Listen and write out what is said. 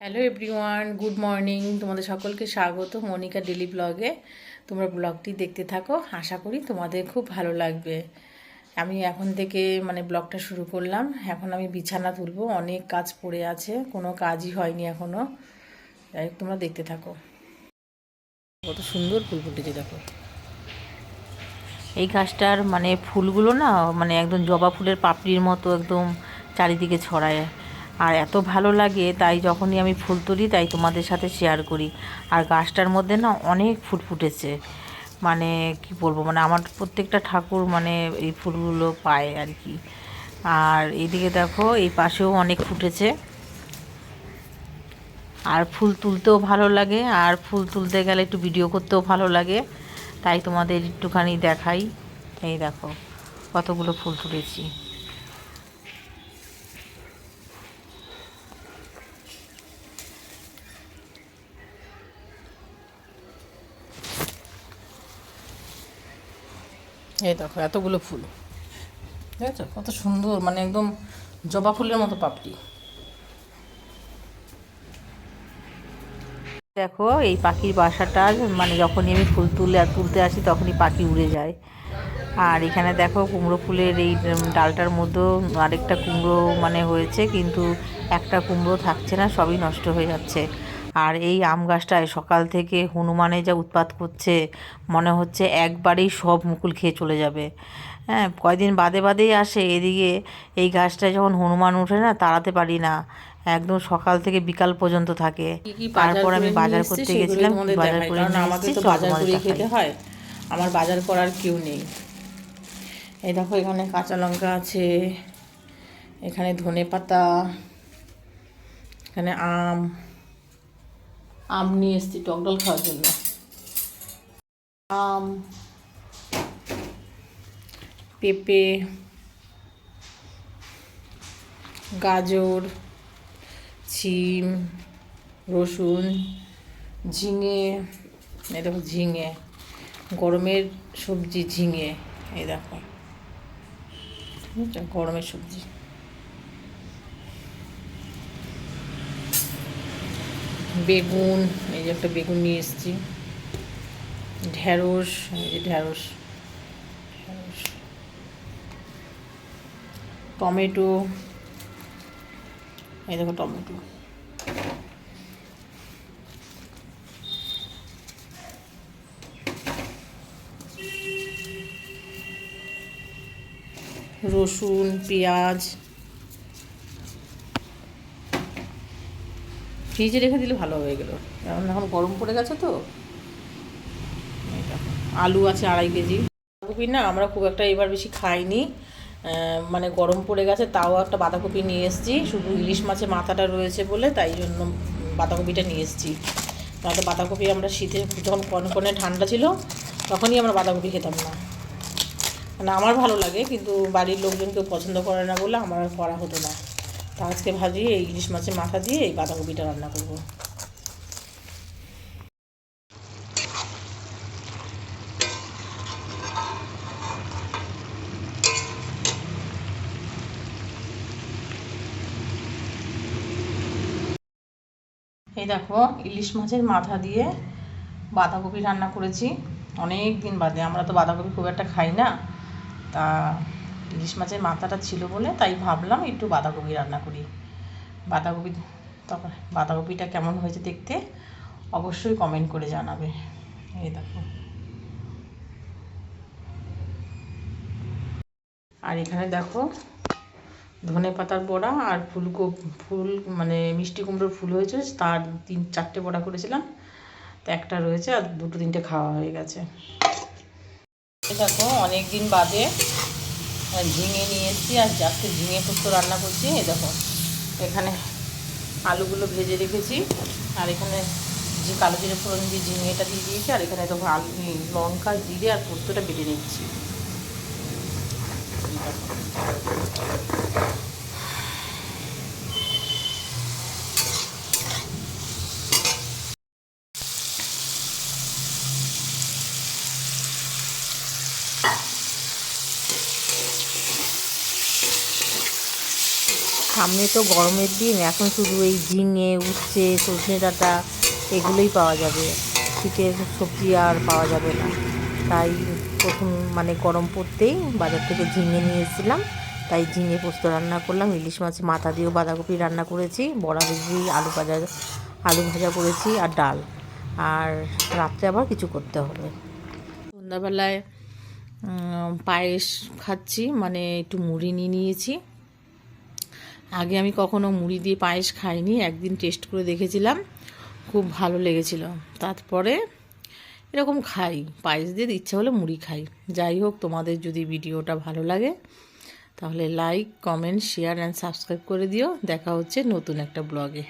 Hello everyone, good morning. তোমাদের সকলকে স্বাগত মনিকা ডেলি ব্লগে। তোমরা ব্লগটি দেখতে থাকো, আশা করি তোমাদের খুব ভালো লাগবে। আমি এখন থেকে মানে ব্লগটা শুরু করলাম। এখন আমি বিছানা তুলবো, অনেক কাজ পড়ে আছে, কোনো কাজই হয়নি এখনও তোমরা দেখতে থাকো। কত সুন্দর ফুল ফুটেছে, দেখো। এই গাছটার মানে ফুলগুলো না মানে একদম জবা ফুলের পাপড়ির মতো একদম চারিদিকে ছড়ায়। আর এত ভালো লাগে, তাই যখনই আমি ফুল তুলি, তাই তোমাদের সাথে শেয়ার করি। আর গাছটার মধ্যে না অনেক ফুল ফুটেছে। মানে কি বলব মানে আমার প্রত্যেকটা ঠাকুর মানে এই ফুলগুলো পায় আর কি। আর এইদিকে দেখো, এই পাশেও অনেক ফুটেছে। আর ফুল তুলতেও ভালো লাগে, আর ফুল তুলতে গেলে একটু ভিডিও করতেও ভালো লাগে। তাই তোমাদের একটুখানি দেখাই। এই দেখো, কতগুলো ফুল তুলেছি। এই দেখো, এতগুলো ফুল। ঠিক আছে? কত সুন্দর মানে একদম জবা ফুলের মতো পাপড়ি। দেখো, এই পাখির বাসাটা মানে যখনই আমি ফুল তুলে আর তুলতে আসি, তখনই পাখি উড়ে যায়। আর এখানে দেখো, কুমড়ো ফুলের এই ডালটার মধ্যেও আরেকটা কুমড়ো মানে হয়েছে, কিন্তু একটা কুমড়ো থাকছে না, সবই নষ্ট হয়ে যাচ্ছে। আর এই আম গাছটায় সকাল থেকে হনুমানে যা উৎপাত করছে মনে হচ্ছে একবারেই সব মুকুল খেয়ে চলে যাবে। হ্যাঁ কয়দিন বাদে বাদেই আসে এদিকে এই গাছটায় যখন হনুমান উঠে না তাড়াতে পারি না। একদম সকাল থেকে বিকাল পর্যন্ত থাকে। তারপর আমি বাজার করতে গেছিলাম বাজার করে আমাকে তো বাজার করে খেতে হয়। আমার বাজার করার কেউ নেই। এই দেখো এখানে কাঁচা লঙ্কা আছে এখানে ধনে পাতা এখানে আম আম নিয়ে এসেছি, টক ডাল খাওয়ার জন্য। আম, পেঁপে, গাজর শিম রসুন, ঝিঙে, এই দেখো ঝিঙে, গরমের সবজি ঝিঙে, এই দেখো। গরমের সবজি। বেগুন, এই যে একটা বেগুন নিয়ে এসেছি। ঢ্যাঁড়স এই যে ঢ্যাঁড়স টমেটো, এই দেখো টমেটো। রসুন, পেঁয়াজ। ফ্রিজে রেখে দিলে ভালো হয়ে গেলো। কারণ এখন গরম পড়ে গেছে তো। আলু আছে আড়াই কেজি। বাঁধাকপি না আমরা খুব একটা এবার বেশি খাইনি। মানে গরম পড়ে গেছে, তাও একটা বাঁধাকপি নিয়ে এসেছি। শুধু ইলিশ মাছের মাথাটা রয়েছে বলে তাই জন্য বাঁধাকপিটা নিয়ে এসেছি। তাহলে বাঁধাকপি আমরা শীতে যখন কনকনে ঠান্ডা ছিল, তখনই আমরা বাঁধাকপি খেতাম না। মানে আমার ভালো লাগে, কিন্তু বাড়ির লোকজন কেউ পছন্দ করে না বলে আমার করা হতো না। তা আজকে ভাজি, এই ইলিশ মাছের মাথা দিয়ে এই বাঁধাকপিটা রান্না করব। এই দেখো, ইলিশ মাছের মাথা দিয়ে বাঁধাকপি রান্না করেছি। অনেক দিন বাদে, আমরা তো বাঁধাকপি খুব একটা খাই না। তা ইলিশ মাছের মাথাটা ছিল বলে তাই ভাবলাম একটু বাঁধাকপি রান্না করি। বাঁধাকপি তখন বাঁধাকপিটা কেমন হয়েছে দেখতে অবশ্যই কমেন্ট করে জানাবে। এই দেখো। আর এখানে দেখো ধনে পাতার বড়া আর ফুলকো, ফুল মানে মিষ্টি কুমড়োর ফুল হয়েছে, তার তিন, চারটে বড়া করেছিলাম। তো একটা রয়েছে আর দুটো, তিনটে খাওয়া হয়ে গেছে। দেখো অনেক দিন বাদে ঝিঙে নিয়ে এসেছি, আর আজকে ঝিঙে পোস্ত রান্না করছি, এই দেখো। এখানে আলুগুলো ভেজে রেখেছি, আর এখানে যে কালো জিরে ফোড়ন দিয়ে ঝিঙেটা দিয়ে দিয়েছি, আর এখানে দেখো আলু লঙ্কা, জিরে আর পোস্তটা বেটে নিচ্ছি। সামনে তো গরমের দিন, এখন শুধু এই ঝিঙে, উচ্ছে সজনে ডাঁটা এগুলোই পাওয়া যাবে। শীতের সবজি আর পাওয়া যাবে না। তাই প্রথম মানে গরম পড়তেই বাজার থেকে ঝিঙে নিয়ে এসেছিলাম। তাই ঝিঙে পোস্ত রান্না করলাম, ইলিশ মাছ, মাথা দিয়েও বাঁধাকপি রান্না করেছি, বড়া ভেজি, আলু ভাজা আলু ভাজা করেছি আর ডাল। আর রাত্রে আবার কিছু করতে হবে। সন্ধ্যাবেলায় পায়েস খাচ্ছি মানে একটু মুড়ি নিয়ে নিয়েছি। আগে আমি কখনো মুড়ি দিয়ে পায়েস খাইনি, একদিন টেস্ট করে দেখেছিলাম, খুব ভালো লেগেছিল। তারপরে এরকম খাই, পায়েস দিয়ে ইচ্ছা হলে মুড়ি খাই। যাই হোক, তোমাদের যদি ভিডিওটা ভালো লাগে, তাহলে like comment share and subscribe করে দিও। দেখা হচ্ছে নতুন একটা ব্লগে